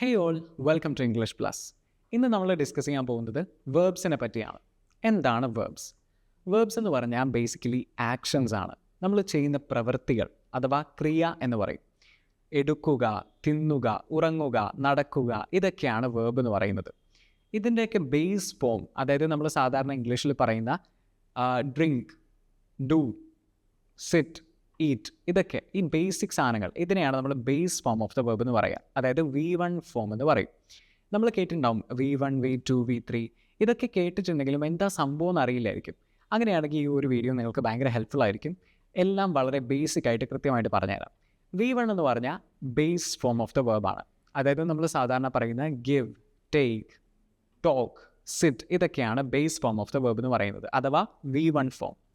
Hey all welcome to English plus ഇന്ന് നമ്മൾ discuss ചെയ്യാൻ പോകുന്നത് വേർബ്സിനെ പറ്റിയാണ്. എന്താണ് വേർബ്സ് വേർബ്സ് എന്ന് പറഞ്ഞാൽ ബേസിക്കലി ആക്ഷൻസ് ആണ്. നമ്മൾ ചെയ്യുന്ന പ്രവൃത്തികൾ അഥവാ ക്രിയ എന്ന് പറയും. എടുക്കുക തിന്നുക ഉറങ്ങുക നടക്കുക ഇതൊക്കെയാണ് വേർബ് എന്ന് പറയുന്നത്. ഇതിന്റെയൊക്കെ ബേസ് ഫോം അതായത് നമ്മൾ സാധാരണ ഇംഗ്ലീഷിൽ പറയുന്ന ഡ്രിങ്ക് ഡു സിറ്റ് ഈറ്റ് ഇതൊക്കെ ഈ ബേസിക് സാധനങ്ങൾ. ഇതിനെയാണ് നമ്മൾ base form of the verb എന്ന് പറയുക അതായത് വി വൺ ഫോം എന്ന് പറയും. നമ്മൾ കേട്ടിട്ടുണ്ടാവും V one V two V three ഇതൊക്കെ കേട്ടിട്ടുണ്ടെങ്കിലും എന്താ സംഭവം എന്ന് അറിയില്ലായിരിക്കും അങ്ങനെയാണെങ്കിൽ ഈ ഒരു വീഡിയോ നിങ്ങൾക്ക് ഭയങ്കര ഹെൽപ്ഫുൾ ആയിരിക്കും. എല്ലാം വളരെ ബേസിക് ആയിട്ട് കൃത്യമായിട്ട് പറഞ്ഞുതരാം. വി വൺ എന്ന് പറഞ്ഞാൽ ബേസ് ഫോം ഓഫ് ദ ആണ്. അതായത് നമ്മൾ സാധാരണ പറയുന്ന ഗിവ് ടേക്ക് ടോക്ക് സിറ്റ് ഇതൊക്കെയാണ് base form of the verb എന്ന് പറയുന്നത്. അഥവാ V one form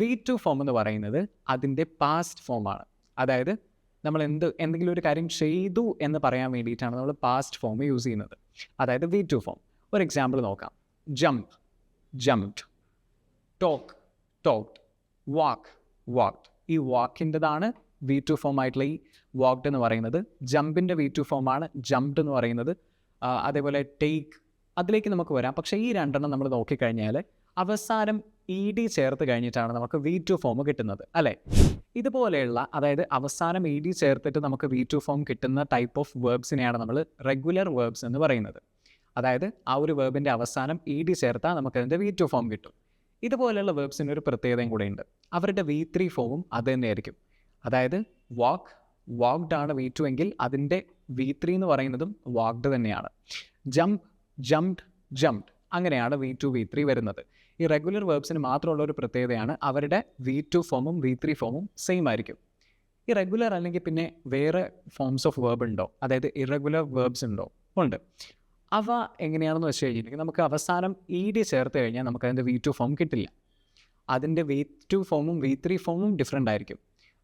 V two form എന്ന് പറയുന്നത് അതിന്റെ പാസ്റ്റ് ഫോമാണ് അതായത് നമ്മൾ എന്ത് എന്തെങ്കിലും ഒരു കാര്യം ചെയ്തു എന്ന് പറയാൻ വേണ്ടിയിട്ടാണ് നമ്മൾ പാസ്റ്റ് ഫോം യൂസ് ചെയ്യുന്നത്. അതായത് വി ടു ഫോം ഒരു എക്സാമ്പിൾ നോക്കാം. Jump jumped talk talk walk walked ഈ വാക്കിന്റെതാണ് വി ടു ഫോം ആയിട്ടുള്ള ഈ വാക്ക്ഡ് എന്ന് പറയുന്നത്. ജമ്പിന്റെ വി ടു ഫോമാണ് ജംപ്ഡ് എന്ന് പറയുന്നത്. അതേപോലെ ടേക്ക് അതിലേക്ക് നമുക്ക് വരാം. പക്ഷേ ഈ രണ്ടെണ്ണം നമ്മൾ നോക്കിക്കഴിഞ്ഞാൽ അവസാനം ഇ ഡി ചേർത്ത് കഴിഞ്ഞിട്ടാണ് നമുക്ക് വി ടു ഫോം കിട്ടുന്നത് അല്ലേ? ഇതുപോലെയുള്ള അതായത് അവസാനം ഇ ഡി ചേർത്തിട്ട് നമുക്ക് വി ടു ഫോം കിട്ടുന്ന ടൈപ്പ് ഓഫ് വേർബ്സിനെയാണ് നമ്മൾ റെഗുലർ വേർബ്സ് എന്ന് പറയുന്നത്. അതായത് ആ ഒരു വേർബിന്റെ അവസാനം ഇ ഡി ചേർത്താൽ നമുക്ക് അതിന്റെ വി ടു ഫോം കിട്ടും. ഇതുപോലെയുള്ള വേർബ്സിന് ഒരു പ്രത്യേകതയും കൂടെ ഉണ്ട്. അവരുടെ വി ത്രീ ഫോമും അത് തന്നെയായിരിക്കും അതായത് വാക്ക് വാക്ഡ് ആണ് വി ടു എങ്കിൽ അതിന്റെ വി ത്രീ എന്ന് പറയുന്നതും വാക്ഡ് തന്നെയാണ്. ജംപ് ജംപ്ഡ് ജംപ്ഡ് അങ്ങനെയാണ് വി ടു വി ത്രീ വരുന്നത്. ഈ റെഗുലർ വേർബ്സിന് മാത്രമുള്ള ഒരു പ്രത്യേകതയാണ് അവരുടെ വി ടു ഫോമും വി ത്രീ ഫോമും സെയിം ആയിരിക്കും. ഈ റെഗുലർ അല്ലെങ്കിൽ പിന്നെ വേറെ ഫോംസ് ഓഫ് വേർബ് ഉണ്ടോ? അതായത് ഇറഗുലർ വേർബ്സ് ഉണ്ടോ? ഉണ്ട്. അവ എങ്ങനെയാണെന്ന് വെച്ച് കഴിഞ്ഞിട്ടുണ്ടെങ്കിൽ നമുക്ക് അവസാനം ഇ ഡി ചേർത്ത് കഴിഞ്ഞാൽ നമുക്ക് അതിന്റെ വി ടു ഫോം കിട്ടില്ല. അതിന്റെ വി ടു ഫോമും വി ത്രീ ഫോമും ഡിഫറെന്റ് ആയിരിക്കും.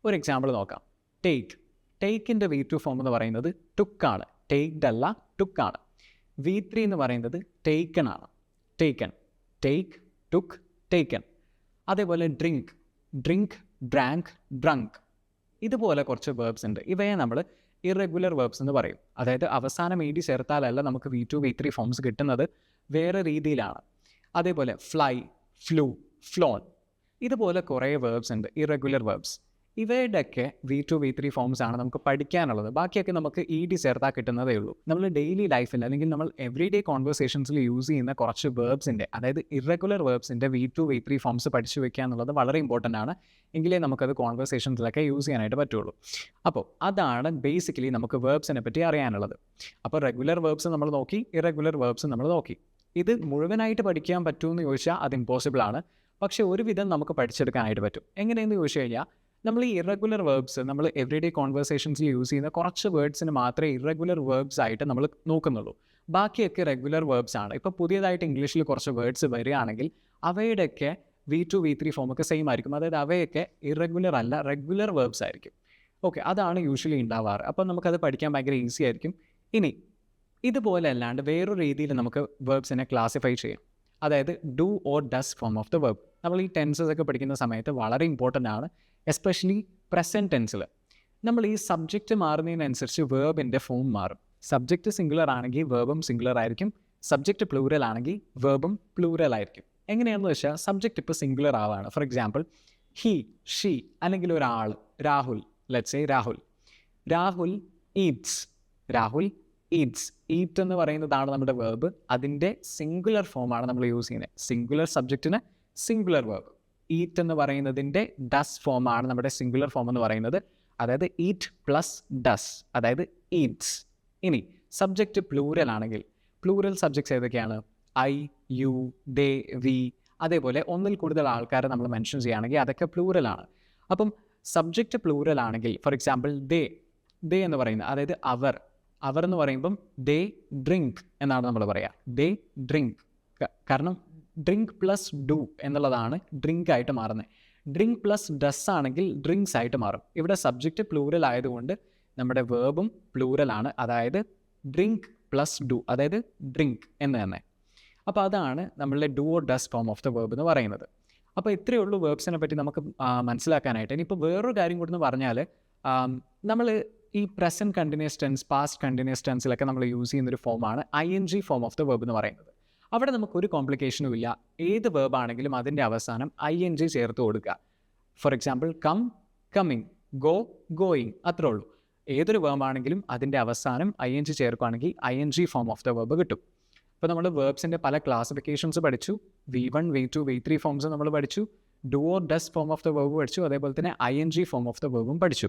ഒരു എക്സാമ്പിൾ നോക്കാം. ടേക്ക് ടേക്കിന്റെ വി ടു ഫോം എന്ന് പറയുന്നത് ടുക്കാണ് ടേക്ഡ് അല്ല ടുക്കാണ് വി ത്രീ എന്ന് പറയുന്നത് ടേക്കൺ ആണ്. ടേക്കൺ ടേക്ക് ടുക്ക് ടേക്കൻ അതേപോലെ ഡ്രിങ്ക് ഡ്രിങ്ക് ഡ്രാങ്ക് ഡ്രങ്ക് ഇതുപോലെ കുറച്ച് വേർബ്സ് ഉണ്ട്. ഇവയെ നമ്മൾ ഇറഗുലർ വേർബ്സ് എന്ന് പറയും. അതായത് അവസാനം ഡി ചേർത്താലല്ല നമുക്ക് V two V three forms കിട്ടുന്നത്. വേറെ രീതിയിലാണ്. അതേപോലെ ഫ്ലൈ ഫ്ലൂ ഫ്ലോൺ ഇതുപോലെ കുറേ വേർബ്സ് ഉണ്ട്. Irregular verbs ഇവയുടെയൊക്കെ V two V three forms ആണ് നമുക്ക് പഠിക്കാനുള്ളത്. ബാക്കിയൊക്കെ നമുക്ക് ഇ ഡി ചേർത്താൽ കിട്ടുന്നതേ ഉള്ളൂ. നമ്മൾ ഡെയിലി ലൈഫിൽ അല്ലെങ്കിൽ നമ്മൾ എവറി ഡേ കോൺവെർസേഷൻസിൽ യൂസ് ചെയ്യുന്ന കുറച്ച് വേർബ്സിന്റെ അതായത് irregular വേർബ്സിന്റെ V two V three forms പഠിച്ചു വെക്കുക എന്നുള്ളത് വളരെ ഇമ്പോർട്ടന്റ് ആണ്. എങ്കിലേ നമുക്കത് കോൺവെർസേഷൻസിലൊക്കെ യൂസ് ചെയ്യാനായിട്ട് പറ്റുള്ളൂ. അപ്പോൾ അതാണ് ബേസിക്കലി നമുക്ക് വേർബ്സിനെ പറ്റി അറിയാനുള്ളത്. അപ്പോൾ റെഗുലർ വേർബ്സ് നമ്മൾ നോക്കി ഇറഗുലർ വേർബ്സ് നമ്മൾ നോക്കി. ഇത് മുഴുവനായിട്ട് പഠിക്കാൻ പറ്റുമെന്ന് ചോദിച്ചാൽ അത് ഇമ്പോസിബിൾ ആണ്. പക്ഷേ ഒരുവിധം നമുക്ക് പഠിച്ചെടുക്കാനായിട്ട് പറ്റും. എങ്ങനെയെന്ന് ചോദിച്ചു കഴിഞ്ഞാൽ നമ്മൾ ഈ ഇറഗുലർ വേർബ്സ് നമ്മൾ എവറി ഡേ കോൺവെർസേഷൻസിൽ യൂസ് ചെയ്യുന്ന കുറച്ച് വേർഡ്സിന് മാത്രമേ ഇറഗുലർ വേർബ്സ് ആയിട്ട് നമ്മൾ നോക്കുന്നുള്ളൂ. ബാക്കിയൊക്കെ റെഗുലർ വേർബ്സ് ആണ്. ഇപ്പോൾ പുതിയതായിട്ട് ഇംഗ്ലീഷിൽ കുറച്ച് വേർഡ്സ് വരികയാണെങ്കിൽ അവയുടെയൊക്കെ വി ടു വി ത്രീ ഫോമൊക്കെ സെയിം ആയിരിക്കും. അതായത് അവയൊക്കെ ഇറഗുലർ അല്ല റെഗുലർ വേർബ്സ് ആയിരിക്കും. ഓക്കെ അതാണ് യൂഷ്വലി ഉണ്ടാവാറ്. അപ്പോൾ നമുക്കത് പഠിക്കാൻ ഭയങ്കര ഈസി ആയിരിക്കും. ഇനി ഇതുപോലെ അല്ലാണ്ട് വേറൊരു രീതിയിൽ നമുക്ക് വേർബ്സിനെ ക്ലാസിഫൈ ചെയ്യാം. അതായത് do or does form of the verb നമ്മൾ ഈ ടെൻസസ് ഒക്കെ പഠിക്കുന്ന സമയത്ത് വളരെ ഇമ്പോർട്ടന്റ് ആണ്. എസ്പെഷ്യലി പ്രസന്റ് ടെൻസിൽ നമ്മൾ ഈ സബ്ജക്റ്റ് മാറുന്നതിനനുസരിച്ച് വേർബിന്റെ ഫോം മാറും. സബ്ജക്റ്റ് സിംഗുലർ ആണെങ്കിൽ വേർബും സിംഗുലർ ആയിരിക്കും. സബ്ജക്റ്റ് പ്ലൂറൽ ആണെങ്കിൽ വേർബും പ്ലൂറൽ ആയിരിക്കും. എങ്ങനെയാണെന്ന് വെച്ചാൽ സബ്ജക്റ്റ് ഇപ്പോൾ സിംഗുലർ ആവാണ്. ഫോർ എക്സാമ്പിൾ ഹി ഷീ അല്ലെങ്കിൽ ഒരാൾ Rahul lets a Rahul. Rahul eats Rahul eats eat എന്ന് പറയുന്നതാണ് നമ്മുടെ വേർബ് അതിന്റെ സിംഗുലർ ഫോമാണ് നമ്മൾ യൂസ് ചെയ്യുന്നത്. സിംഗുലർ സബ്ജക്റ്റിന് സിംഗുലർ വേർബ് ഈറ്റ് എന്ന് പറയുന്നതിന്റെ ഡസ് ഫോമാണ് നമ്മുടെ സിംഗുലർ ഫോം എന്ന് പറയുന്നത്. അതായത് ഈറ്റ് പ്ലസ് ഡസ് അതായത് ഈറ്റ്സ് ഇനി സബ്ജക്റ്റ് പ്ലൂരൽ ആണെങ്കിൽ പ്ലൂരൽ സബ്ജക്ട്സ് ഏതൊക്കെയാണ്? ഐ യു ദേ വി അതേപോലെ ഒന്നിൽ കൂടുതൽ ആൾക്കാരെ നമ്മൾ മെൻഷൻ ചെയ്യുകയാണെങ്കിൽ അതൊക്കെ പ്ലൂരലാണ് അപ്പം സബ്ജക്റ്റ് പ്ലൂരൽ ആണെങ്കിൽ ഫോർ എക്സാമ്പിൾ ദേ ദേ എന്ന് പറയുന്നത് അതായത് അവർ അവർ എന്ന് പറയുമ്പം ദേ ഡ്രിങ്ക് എന്നാണ് നമ്മൾ പറയുക ദേ ഡ്രിങ്ക് കാരണം ഡ്രിങ്ക് പ്ലസ് ഡു എന്നുള്ളതാണ് ഡ്രിങ്ക് ആയിട്ട് മാറുന്നത്. ഡ്രിങ്ക് പ്ലസ് ഡസ് ആണെങ്കിൽ ഡ്രിങ്ക്സ് ആയിട്ട് മാറും. ഇവിടെ സബ്ജക്റ്റ് പ്ലൂറൽ ആയതുകൊണ്ട് നമ്മുടെ വേർബും ആണ്. അതായത് ഡ്രിങ്ക് പ്ലസ് ഡു അതായത് ഡ്രിങ്ക് എന്ന് തന്നെ. അപ്പോൾ അതാണ് നമ്മളുടെ do or does form of the verb എന്ന് പറയുന്നത്. അപ്പോൾ ഇത്രയേ ഉള്ളൂ വേർബ്സിനെ പറ്റി നമുക്ക് മനസ്സിലാക്കാനായിട്ട്. ഇനിയിപ്പോൾ വേറൊരു കാര്യം കൂടെ എന്ന് പറഞ്ഞാൽ നമ്മൾ ഈ present continuous tense past continuous ടെൻസിലൊക്കെ നമ്മൾ യൂസ് ചെയ്യുന്ന ഒരു ഫോമാണ് I N G form of the verb എന്ന് പറയുന്നത്. അവിടെ നമുക്ക് ഒരു കോംപ്ലിക്കേഷനും ഇല്ല. ഏത് വേർബ് ആണെങ്കിലും അതിന്റെ അവസാനം ഐ എൻ ജി ചേർത്ത് കൊടുക്കുക. For example come coming go going അത്രേ ഉള്ളൂ. ഏതൊരു വേർബ് ആണെങ്കിലും അതിന്റെ അവസാനം ഐ എൻ ജി ചേർക്കുകയാണെങ്കിൽ I N G form of the verb കിട്ടും അപ്പോൾ നമ്മൾ വേർബ്സിന്റെ പല ക്ലാസിഫിക്കേഷൻസ് പഠിച്ചു. V one V two V three forms നമ്മൾ പഠിച്ചു. Do or does form of the verb പഠിച്ചു. അതേപോലെ തന്നെ I N G form of the വേർബും പഠിച്ചു.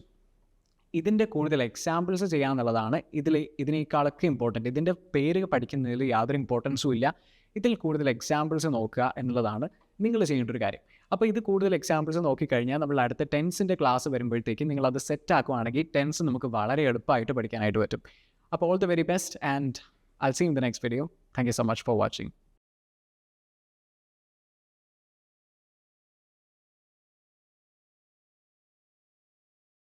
ഇതിന്റെ കൂടുതൽ എക്സാമ്പിൾസ് ചെയ്യാന്നുള്ളതാണ്. ഇതിൽ ഇതിനേക്കാളൊക്കെ ഇമ്പോർട്ടന്റ് ഇതിന്റെ പേര് പഠിക്കുന്നതിൽ യാതൊരു ഇമ്പോർട്ടൻസും ഇല്ല. ഇതിൽ കൂടുതൽ എക്സാമ്പിൾസ് നോക്കുക എന്നുള്ളതാണ് നിങ്ങൾ ചെയ്യേണ്ട ഒരു കാര്യം. അപ്പോൾ ഇത് കൂടുതൽ എക്സാമ്പിൾസ് നോക്കിക്കഴിഞ്ഞാൽ നമ്മൾ അടുത്ത ടെൻസിന്റെ ക്ലാസ് വരുമ്പോഴത്തേക്കും നിങ്ങൾ അത് സെറ്റ് ആക്കുവാണെങ്കിൽ ടെൻസ് നമുക്ക് വളരെ എളുപ്പമായിട്ട് പഠിക്കാനായിട്ട് പറ്റും. അപ്പോൾ all the very best and I see in the next video thank you so much for watching